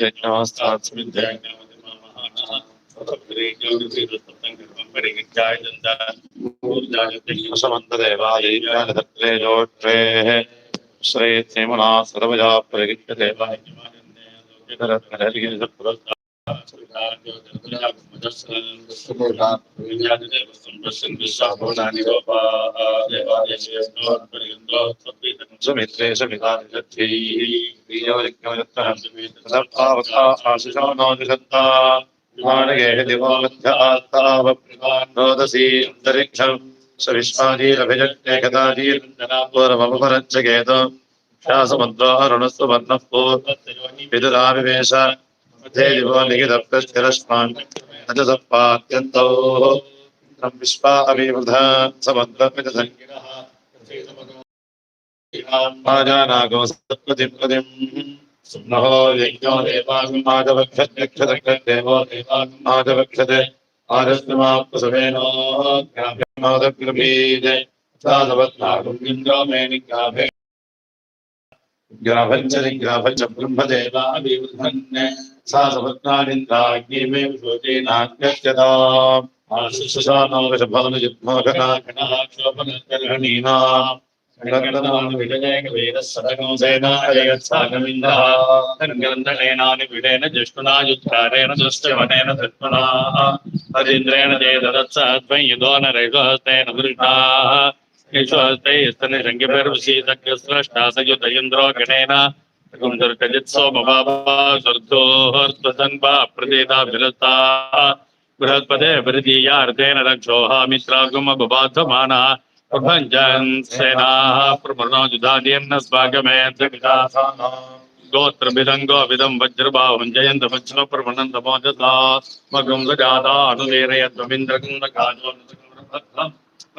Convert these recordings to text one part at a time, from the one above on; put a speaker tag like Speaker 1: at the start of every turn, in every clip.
Speaker 1: ேவாயிரேஜோற்றேஹ ஸ்ரீ ஸ்ரீமனா சர்வஜா பிரகிருஷ்ய தேவாய் ంతరిక్షం స విశ్వాజీరభిజజ్ఞే కదాజీరంజనాపూర్వమపరంచకేతో శ్వాసమంత్రారుణస్సు వర్ణ పూర్వ విదురావివేశ धेदिवो निगितप्रस्थिरस्मान् न च सप्पात्यन्तौ इन्द्रं विश्वा अभिवृधा समद्रमिदसङ्गिरः जानागो सत्पतिं पतिम् सुम्नहो यज्ञो देवागमादवक्षदेवो देवागमादवक्षते आदस्माप्तसमेनोग्राभ्यमादग्रभीजे साधवत्नागुन्द्रो मे निग्राभे ग्राभञ्च
Speaker 2: निग्राभञ्च ब्रह्मदेवा विवृधन् सा समग्नानिन्द्राग्निमेशोचेनाग्रस्यता आशिषशानोगशभानुयुग्मोघनाघनाक्षोपनकरणीना ేనానిపీడేన జ్యేష్ఠునాయుద్ధారేణ సృష్టవనేన ధృష్ణునా ृहस्पते बृहत्पदे वृदीयार्थेन रक्षोहामित्रागमबबाधमाना प्रभञ्जन् सेनाः प्रमृणोजुधादीर्न स्वागमेन्द्रविलासानाम् गोत्रभिदङ्गोभिदं वज्रबाहुं जयन्तमच्छ्रप्रमणन्दमोजसा मगुं सजाता
Speaker 1: अनुवीरयत्वमिन्द्रगुन्दकाजो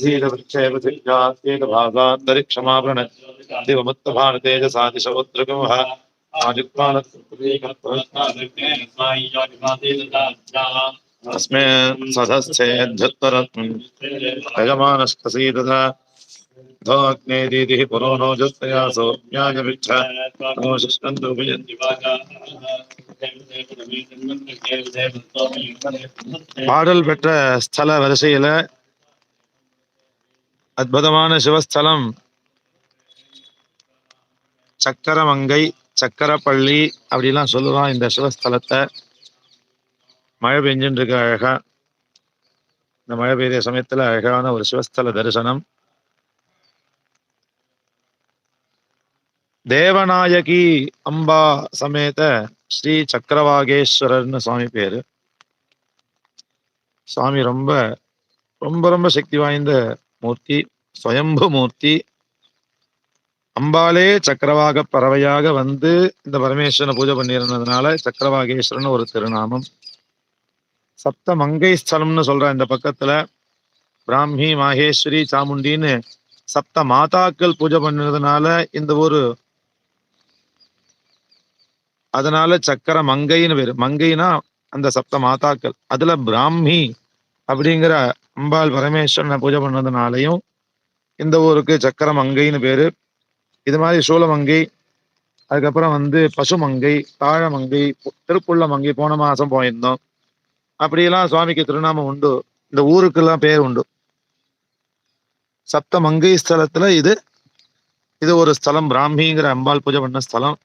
Speaker 1: धीरवृक्षेवधिभागान्तरिक्षमावृण दिवमुत्तभान तेजसा दिशवोद्रगमः अस्मे सधस्थे धृत्तरत्मन् यजमानस्कसी तथा धोऽग्नेदीतिः पुरो பாடல் பெற்ற ஸ்தல வரிசையில
Speaker 3: அற்புதமான சிவஸ்தலம். சக்கரமங்கை சக்கரப்பள்ளி அப்படிலாம் சொல்லுவான் இந்த சிவஸ்தலத்தை. மழை பெஞ்சுட்டு இருக்க அழகா. இந்த மழை பெய்த சமயத்துல அழகான ஒரு சிவஸ்தல தரிசனம். தேவநாயகி அம்பா சமேத ஸ்ரீ சக்கரவாகேஸ்வரர்னு சாமி பேரு. சாமி ரொம்ப ரொம்ப ரொம்ப சக்தி வாய்ந்த மூர்த்தி சுயம்பு மூர்த்தி. அம்பாலே சக்கரவாக பறவையாக வந்து இந்த பரமேஸ்வரனை பூஜை பண்ணியிருந்ததுனால சக்கரவாகேஸ்வரன் ஒரு திருநாமம். சப்த மங்கை ஸ்தலம்னு சொல்ற இந்த பக்கத்துல பிராமி மாகேஸ்வரி சாமுண்டின்னு சப்த மாதாக்கள் பூஜை பண்ணதுனால இந்த ஒரு அதனால சக்கர மங்கைன்னு பேரு. மங்கைனா அந்த சப்த மாதாக்கள். அதுல பிராமி அப்படிங்கிற அம்பாள் பரமேஸ்வரனை பூஜை பண்ணதுனாலையும் இந்த ஊருக்கு சக்கர மங்கைன்னு பேரு. இது மாதிரி சூளமங்கை அதுக்கப்புறம் வந்து பசுமங்கை தாழமங்கை திருப்புள்ள மங்கை போன மாசம் போயிருந்தோம். அப்படியெல்லாம் சுவாமிக்கு திருநாமம் உண்டு. இந்த ஊருக்கெல்லாம் பேர் உண்டு. சப்த மங்கை ஸ்தலத்துல இது இது ஒரு ஸ்தலம் பிராமிங்கிற அம்பாள் பூஜை பண்ண ஸ்தலம்.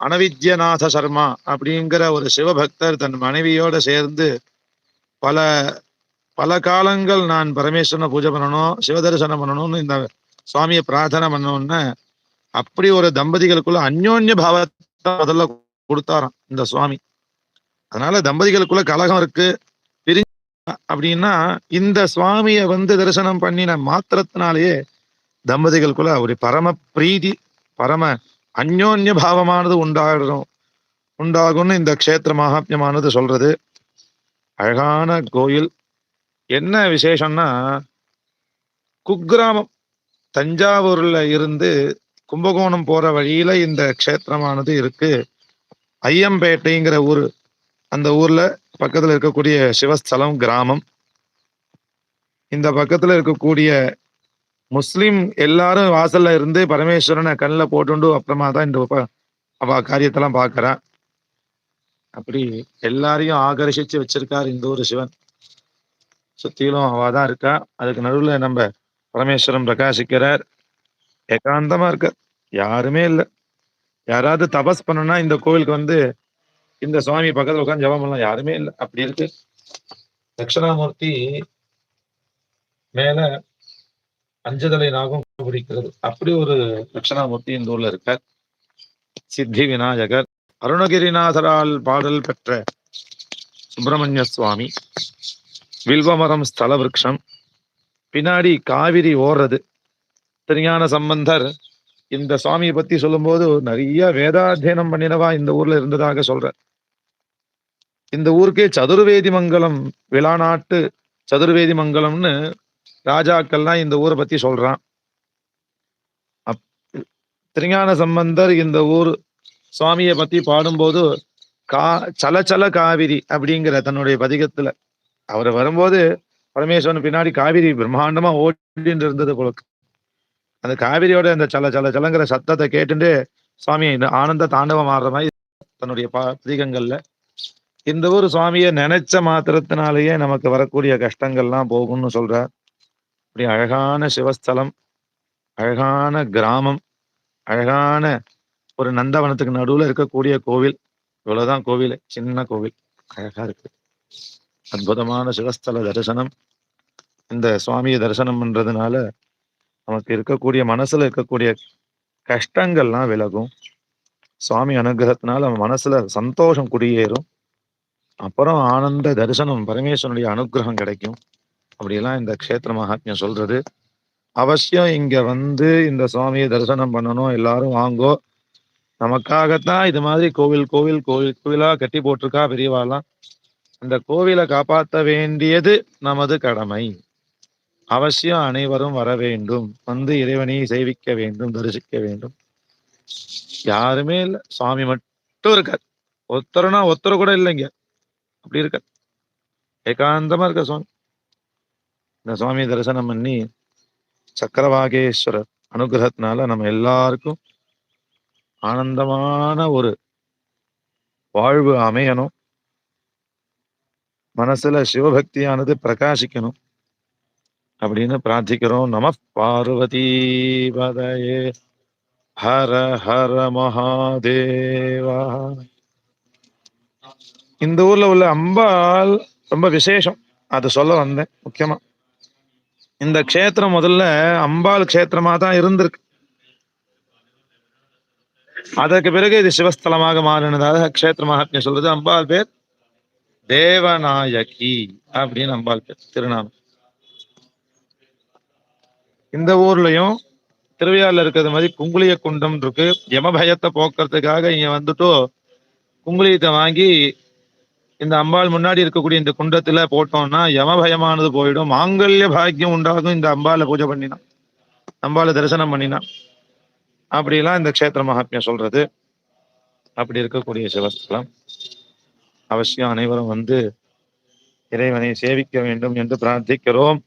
Speaker 3: அனவித்யநாத சர்மா அப்படிங்கிற ஒரு சிவபக்தர் தன் மனைவியோட சேர்ந்து பல பல காலங்கள் நான் பரமேஸ்வரனை பூஜை பண்ணணும் சிவதரிசனம் பண்ணணும்னு இந்த சுவாமியை பிரார்த்தனை பண்ணணும்னு அப்படி ஒரு தம்பதிகளுக்குள்ள அந்யோன்ய பாவத்தை முதல்ல கொடுத்தாராம் இந்த சுவாமி. அதனால தம்பதிகளுக்குள்ள கலகம் இருக்கு. பிரி அப்படின்னா இந்த சுவாமியை வந்து தரிசனம் பண்ணின மாத்திரத்தினாலேயே தம்பதிகளுக்குள்ள ஒரு பரம பிரீதி பரம அந்யோன்ய பாவமானது உண்டாகிறோம் உண்டாகும்னு இந்த க்ஷேத்திர மகாத்மியமானது சொல்றது. அழகான கோயில். என்ன விசேஷம்னா குக்கிராமம். தஞ்சாவூர்ல இருந்து கும்பகோணம் போற வழியில இந்த க்ஷேத்திரமானது இருக்கு. ஐயம்பேட்டைங்கிற ஊர். அந்த ஊர்ல பக்கத்துல இருக்கக்கூடிய சிவஸ்தலம் கிராமம். இந்த பக்கத்துல இருக்கக்கூடிய முஸ்லீம் எல்லாரும் வாசல்ல இருந்து பரமேஸ்வரனை கண்ணில் போட்டுண்டு அப்புறமா தான் இந்த அவ காரியத்தெல்லாம் பார்க்கறா அப்படி எல்லாரையும் ஆகர்ஷிச்சு வச்சிருக்கார் இந்த ஒரு சிவன். சுத்திலும் அவ தான் இருக்கா. அதுக்கு நடுவுல நம்ம பரமேஸ்வரன் பிரகாசிக்கிறார். ஏகாந்தமா இருக்க யாருமே இல்லை. யாராவது தபஸ் பண்ணனா இந்த கோவிலுக்கு வந்து இந்த சுவாமி பக்கத்துல உட்காந்து ஜபம் பண்ணலாம். யாருமே இல்லை. அப்படி இருக்கு. தட்சிணாமூர்த்தி மேல அஞ்சதலை நாகம் பிடிக்கிறது அப்படி ஒரு தட்சிணாமூர்த்தி இந்த ஊர்ல இருக்கார். சித்தி விநாயகர். அருணகிரிநாதரால் பாடல் பெற்ற சுப்பிரமணிய சுவாமி. வில்வமரம் ஸ்தல விரக்ஷம் பின்னாடி காவிரி ஓடுறது திருஞான சம்பந்தர் இந்த சுவாமியை பத்தி சொல்லும்போது நிறைய வேதாத்தியனம் பண்ணினவா இந்த ஊர்ல இருந்ததாக சொல்ற இந்த ஊருக்கே சதுர்வேதி மங்கலம் விழாநாட்டு சதுர்வேதி மங்கலம்னு ராஜாக்கள்லாம் இந்த ஊரை பத்தி சொல்றான். அப் திருஞான சம்பந்தர் இந்த ஊர் சுவாமியை பத்தி பாடும்போது கா சலச்சல காவிரி அப்படிங்கிற தன்னுடைய பதிகத்துல. அவர் வரும்போது பரமேஸ்வரன் பின்னாடி காவிரி பிரம்மாண்டமா ஓடிட்டு இருந்தது போல அந்த காவிரியோட அந்த சல சல சலங்கிற சத்தத்தை கேட்டுட்டு சுவாமி இந்த ஆனந்த தாண்டவம் ஆடுற மாதிரி தன்னுடைய பதிகங்கள்ல. இந்த ஊர் சுவாமியை நினைச்ச மாத்திரத்தினாலேயே நமக்கு வரக்கூடிய கஷ்டங்கள்லாம் போகும்னு சொல்றார். இப்படி அழகான சிவஸ்தலம் அழகான கிராமம் அழகான ஒரு நந்தவனத்துக்கு நடுவுல இருக்கக்கூடிய கோவில். இவ்வளவுதான் கோவில் சின்ன கோவில். அழகா இருக்கு. அற்புதமான சிவஸ்தல தரிசனம். இந்த சுவாமியை தரிசனம் பண்றதுனால நமக்கு இருக்கக்கூடிய மனசுல இருக்கக்கூடிய கஷ்டங்கள்லாம் விலகும். சுவாமி அனுகிரகத்தினால நம்ம மனசுல சந்தோஷம் குடியேறும். அப்புறம் ஆனந்த தரிசனம் பரமேஸ்வரனுடைய அனுகிரகம் கிடைக்கும். அப்படிலாம் இந்த க்ஷேத்திர மகாத்மியம் சொல்றது. அவசியம் இங்க வந்து இந்த சுவாமியை தரிசனம் பண்ணணும் எல்லாரும் வாங்கோ. நமக்காகத்தான் இது மாதிரி கோவில் கோவில் கோவில் கோவிலா கட்டி போட்டிருக்கா பெரியவாலாம் அந்த கோவிலை காப்பாற்ற வேண்டியது நமது கடமை. அவசியம் அனைவரும் வர வேண்டும். வந்து இறைவனை சேவிக்க வேண்டும் தரிசிக்க வேண்டும். யாருமே இல்லை. சுவாமி மட்டும் இருக்கார். ஒருத்தருனா ஒருத்தர் கூட இல்லைங்க. அப்படி இருக்க ஏகாந்தமா இருக்க சுவாமி. இந்த சுவாமி தரிசனம் பண்ணி சக்கரவாகேஸ்வரர் அனுகிரகத்தினால நம்ம எல்லாருக்கும் ஆனந்தமான ஒரு வாழ்வு அமையணும். மனசுல சிவபக்தியானது பிரகாசிக்கணும். அப்படின்னு பிரார்த்திக்கிறோம். நம பார்வதி பதயே. ஹர ஹர மகாதேவா. இந்த ஊர்ல உள்ள அம்பாள் ரொம்ப விசேஷம். அது சொல்ல வந்தேன். முக்கியமா இந்த க்ஷேத்திரம் முதல்ல அம்பாள் க்ஷேத்திரமா தான் இருந்திருக்கு. அதற்கு பிறகு இது சிவஸ்தலமாக மாறினதாக க்ஷேத்திர மகாத்மியம் சொல்றது அம்பாள் பேர் தேவநாயகி அப்படின்னு அம்பாள் பேர் திருநாமம். இந்த ஊர்லயும் திருவையாறுல இருக்கிறது மாதிரி குங்குளிய குண்டம் இருக்கு. யமபயத்தை போக்குறதுக்காக இங்க வந்துட்டு குங்குளியத்தை வாங்கி இந்த அம்பாள் முன்னாடி இருக்கக்கூடிய இந்த குண்டத்துல போட்டோம்னா யமபயமானது போயிடும். மாங்கல்ய பாக்கியம் உண்டாகும். இந்த அம்பாளை பூஜை பண்ணினா. அம்பாளை தரிசனம் பண்ணினா. அப்படிலாம் இந்த கஷேத்திர மகாத்மியம் சொல்றது. அப்படி இருக்கக்கூடிய சிவஸ்தலம். அவசியம் அனைவரும் வந்து இறைவனை சேவிக்க வேண்டும் என்று பிரார்த்திக்கிறோம்.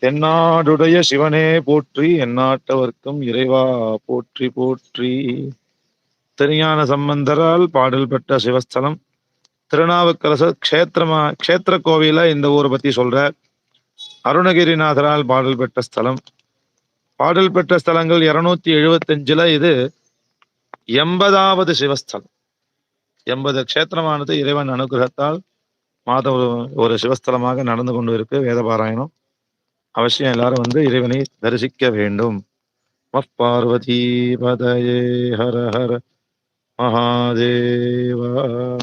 Speaker 3: தென்னாடுடைய சிவனே போற்றி எந்நாட்டவர்க்கும் இறைவா போற்றி போற்றி. திருஞான சம்பந்தரால் பாடல் பெற்ற சிவஸ்தலம். திருநாவுக்கரசர் க்ஷேத்திரமா க்ஷேத்திர கோவில இந்த ஊரை பத்தி சொல்ற அருணகிரிநாதரால் பாடல் பெற்ற ஸ்தலம். பாடல் பெற்ற ஸ்தலங்கள் இருநூத்தி எழுபத்தஞ்சுல இது எண்பதாவது சிவஸ்தலம். எண்பது க்ஷேத்திரமானது இறைவன் அனுகிரகத்தால் மாத ஒரு- ஒரு சிவஸ்தலமாக நடந்து கொண்டு இருக்கு வேதபாராயணம். அவசியம் எல்லாரும் வந்து இறைவனை தரிசிக்க வேண்டும். பார்வதி பதயே ஹர ஹர மகாதேவா.